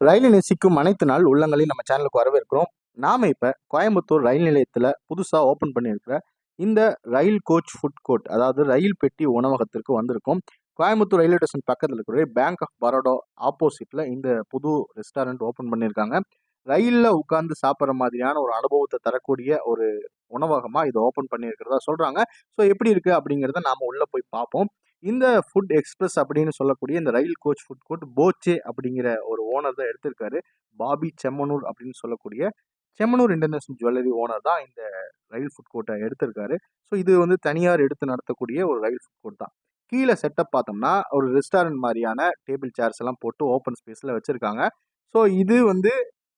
ரயில் நேசிக்கும் அனைத்து நாள் உள்ளங்களையும் நம்ம சேனலுக்கு வரவேற்கிறோம். நாம இப்ப கோயம்புத்தூர் ரயில் நிலையத்துல புதுசா ஓபன் பண்ணியிருக்கிற இந்த ரயில் கோச் ஃபுட் கோர்ட் அதாவது ரயில் பெட்டி உணவகத்திற்கு வந்திருக்கோம். கோயம்புத்தூர் ரயில்வே ஸ்டேஷன் பக்கத்தில் இருக்கிற பேங்க் ஆஃப் பரோடா ஆப்போசிட்ல இந்த புது ரெஸ்டாரண்ட் ஓபன் பண்ணியிருக்காங்க. ரயிலில் உட்கார்ந்து சாப்பிட்ற மாதிரியான ஒரு அனுபவத்தை தரக்கூடிய ஒரு உணவகமாக இதை ஓப்பன் பண்ணியிருக்கிறதா சொல்கிறாங்க ஸோ எப்படி இருக்குது அப்படிங்கிறத நாம் உள்ளே போய் பார்ப்போம். இந்த ஃபுட் எக்ஸ்பிரஸ் அப்படின்னு சொல்லக்கூடிய இந்த ரயில் கோச் ஃபுட் கோர்ட் போச்சே அப்படிங்கிற ஒரு ஓனர் தான் எடுத்திருக்காரு. பாபி செம்மனூர் அப்படின்னு சொல்லக்கூடிய செம்மனூர் இன்டர்நேஷனல் ஜுவல்லரி ஓனர் தான் இந்த ரயில் ஃபுட் கோர்ட்டை எடுத்திருக்காரு. ஸோ இது வந்து தனியார் எடுத்து நடத்தக்கூடிய ஒரு ரயில் ஃபுட் கோர்ட் தான். கீழே செட்டப் பார்த்தோம்னா ஒரு ரெஸ்டாரண்ட் மாதிரியான டேபிள் சேர்ஸ் எல்லாம் போட்டு ஓப்பன் ஸ்பேஸில் வச்சுருக்காங்க. ஸோ இது வந்து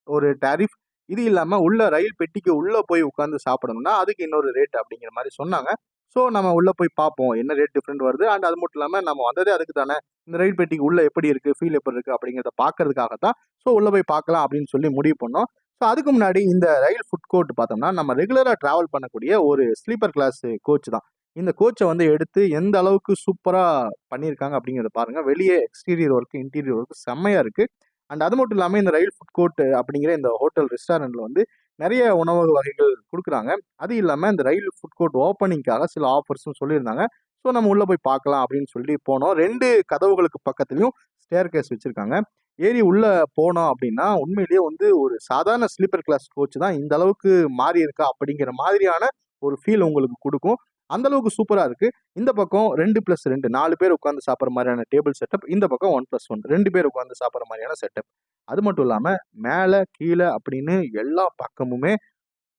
ஒரு டாரிஃப் இது இல்லாமல் உள்ள ரயில் பெட்டிக்கு உள்ளே போய் உட்காந்து சாப்பிடணும்னா அதுக்கு இன்னொரு ரேட் அப்படிங்கிற மாதிரி சொன்னாங்க. ஸோ நம்ம உள்ளே போய் பார்ப்போம் என்ன ரேட் டிஃப்ரெண்ட் வருது? அண்ட் அது மட்டும் இல்லாமல் நம்ம வந்ததே அதுக்கு தானே இந்த ரயில் பெட்டிக்கு உள்ளே எப்படி இருக்குது ஃபீல் எப்படி இருக்குது அப்படிங்கிறத பார்க்கறதுக்காக தான் ஸோ உள்ளே போய் பார்க்கலாம் அப்படின்னு சொல்லி முடிவு பண்ணோம். ஸோ அதுக்கு முன்னாடி இந்த ரயில் ஃபுட் கோர்ட் பார்த்தோம்னா நம்ம ரெகுலராக ட்ராவல் பண்ணக்கூடிய ஒரு ஸ்லீப்பர் கிளாஸ் கோச் தான். இந்த கோச்சை வந்து எடுத்து எந்த அளவுக்கு சூப்பராக பண்ணியிருக்காங்க அப்படிங்கிறத பாருங்கள் வெளியே எக்ஸ்டீரியர் ஒர்க்கு இன்டீரியர் ஒர்க்கு செம்மையாக இருக்குது அண்ட் அது மட்டும் இல்லாமல் இந்த ரயில் ஃபுட் கோர்ட் அப்படிங்கிற இந்த ஹோட்டல் ரெஸ்டாரண்ட்டில் வந்து நிறைய உணவு வகைகள் கொடுக்குறாங்க. அது இல்லாமல் இந்த ரயில் ஃபுட் கோர்ட் ஓப்பனிங்காக சில ஆஃபர்ஸும் சொல்லியிருந்தாங்க. ஸோ நம்ம உள்ளே போய் பார்க்கலாம் அப்படின்னு சொல்லி போனோம். ரெண்டு கதவுகளுக்கு பக்கத்துலையும் ஸ்டேர் கேஸ் வச்சுருக்காங்க. ஏறி உள்ளே போனோம் அப்படின்னா உண்மையிலேயே வந்து ஒரு சாதாரண ஸ்லீப்பர் கிளாஸ் கோச் தான் இந்த அளவுக்கு மாறி இருக்கா அப்படிங்கிற மாதிரியான ஒரு ஃபீல் உங்களுக்கு கொடுக்கும். அந்த அளவுக்கு சூப்பராக இருக்குது இந்த பக்கம் ரெண்டு ப்ளஸ் ரெண்டு நாலு பேர் உட்காந்து சாப்பிட்ற மாதிரியான டேபிள் செட்டப் இந்த பக்கம் ஒன் ப்ளஸ் ஒன் ரெண்டு பேர் உட்காந்து சாப்பிட்ற மாதிரியான செட்டப் அது மட்டும் இல்லாமல் மேலே கீழே அப்படின்னு எல்லா பக்கமுமே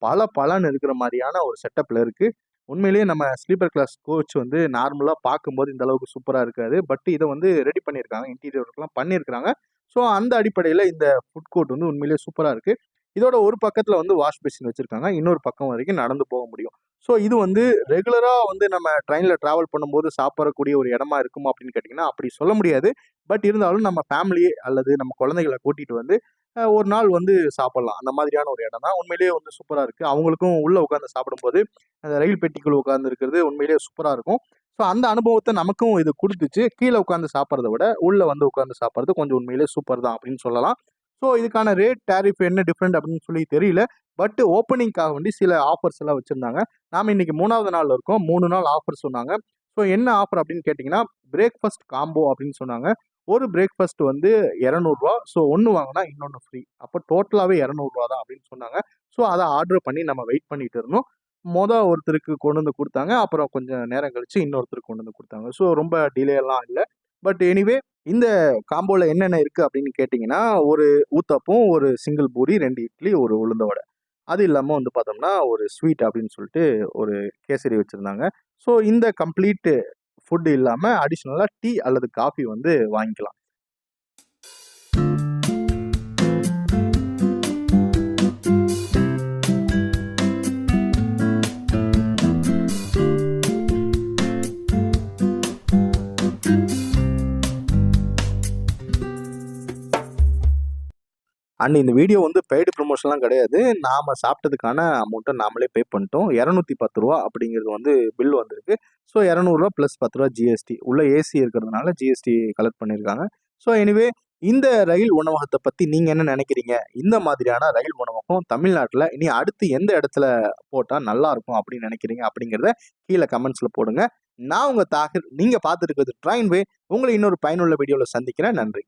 பல பலன்னு இருக்கிற மாதிரியான ஒரு செட்டப்பில் இருக்குது உண்மையிலேயே நம்ம ஸ்லீப்பர் கிளாஸ் கோச் வந்து நார்மலாக பார்க்கும்போது இந்த அளவுக்கு சூப்பராக இருக்காது பட் இதை வந்து ரெடி பண்ணியிருக்காங்க. இன்டீரியர் ஒர்க்லாம் பண்ணியிருக்காங்க ஸோ அந்த அடிப்படையில் இந்த ஃபுட் கோர்ட் வந்து உண்மையிலேயே சூப்பராக இருக்குது இதோட ஒரு பக்கத்தில் வந்து வாஷ் பேசின் வச்சுருக்காங்க. இன்னொரு பக்கம் வரைக்கும் நடந்து போக முடியும். ஸோ இது வந்து ரெகுலராக வந்து நம்ம ட்ரெயினில் ட்ராவல் பண்ணும்போது சாப்பிடக்கூடிய ஒரு இடமா இருக்குமா அப்படின்னு கேட்டிங்கன்னா அப்படி சொல்ல முடியாது. பட் இருந்தாலும் நம்ம ஃபேமிலி அல்லது நம்ம குழந்தைகளை கூட்டிகிட்டு வந்து ஒரு நாள் வந்து சாப்பிடலாம். அந்த மாதிரியான ஒரு இடம் தான். உண்மையிலேயே வந்து சூப்பராக இருக்குது அவங்களுக்கும் உள்ளே உட்காந்து சாப்பிடும்போது அந்த ரயில் பெட்டிக்குள் உட்காந்து இருக்கிறது உண்மையிலேயே சூப்பராக இருக்கும். ஸோ அந்த அனுபவத்தை நமக்கும் இது கொடுத்துச்சு. கீழே உட்காந்து சாப்பிட்றத விட உள்ளே வந்து உட்காந்து சாப்பிட்றது கொஞ்சம் உண்மையிலேயே சூப்பர் தான் அப்படின்னு சொல்லலாம். ஸோ இதுக்கான ரேட் டேரிஃப் என்ன டிஃப்ரெண்ட் அப்படின்னு சொல்லி தெரியல. பட் ஓப்பனிங்காக வேண்டி சில ஆஃபர்ஸ் எல்லாம் வச்சுருந்தாங்க. நாம் இன்றைக்கி மூணாவது நாள் இருக்கோம். மூணு நாள் ஆஃபர் சொன்னாங்க. ஸோ என்ன ஆஃபர் அப்படின்னு கேட்டிங்கன்னா பிரேக்ஃபாஸ்ட் காம்போ அப்படின்னு சொன்னாங்க. ஒரு பிரேக்ஃபாஸ்ட் வந்து இரநூறுவா ஸோ ஒன்று வாங்கினா இன்னொன்று ஃப்ரீ அப்போ டோட்டலாகவே இரநூறுவா தான் அப்படின்னு சொன்னாங்க. ஸோ அதை ஆர்டர் பண்ணி நம்ம வெயிட் பண்ணிட்டு இருந்தோம். மொதல் ஒருத்தருக்கு கொண்டு வந்து கொடுத்தாங்க. அப்புறம் கொஞ்சம் நேரம் கழித்து இன்னொருத்தருக்கு கொண்டு வந்து கொடுத்தாங்க. ஸோ ரொம்ப டிலே எல்லாம் இல்லை. பட் எனிவே இந்த காம்போவில் என்னென்ன இருக்குது அப்படின்னு கேட்டிங்கன்னா ஒரு ஊத்தப்பம் ஒரு சிங்கிள் பூரி ரெண்டு இட்லி ஒரு உளுந்த வடை. அது இல்லாமல் வந்து பார்த்தோம்னா ஒரு ஸ்வீட் அப்படின்னு சொல்லிட்டு ஒரு கேசரி வச்சுருந்தாங்க. ஸோ இந்த கம்ப்ளீட்டு ஃபுட்டு இல்லாமல் அடிஷ்னலாக டீ அல்லது காஃபி வந்து வாங்கிக்கலாம். அண்ட் இந்த வீடியோ வந்து பெய்டு ப்ரொமோஷன்லாம் கிடையாது. நாம் சாப்பிட்டதுக்கான அமௌண்ட்டை நாமளே பே பண்ணிட்டோம். இரநூத்தி பத்து ரூபா அப்படிங்கிறது வந்து பில் வந்திருக்கு. ஸோ இரநூறுவா ப்ளஸ் பத்து ரூபா ஜிஎஸ்டி உள்ள ஏசி இருக்கிறதுனால ஜிஎஸ்டி கலெக்ட் பண்ணியிருக்காங்க. ஸோ எனிவே இந்த ரயில் உணவகத்தை பற்றி நீங்கள் என்ன நினைக்கிறீங்க? இந்த மாதிரியான ரயில் உணவகம் தமிழ்நாட்டில் இனி அடுத்து எந்த இடத்துல போட்டால் நல்லாயிருக்கும் அப்படின்னு நினைக்கிறீங்க அப்படிங்கிறத கீழே கமெண்ட்ஸில் போடுங்க. நான் உங்கள் தாகர் நீங்கள் பார்த்துருக்கிறது ட்ரெயின் வே உங்களை இன்னொரு பயனுள்ள வீடியோவில் சந்திக்கிறேன். நன்றி.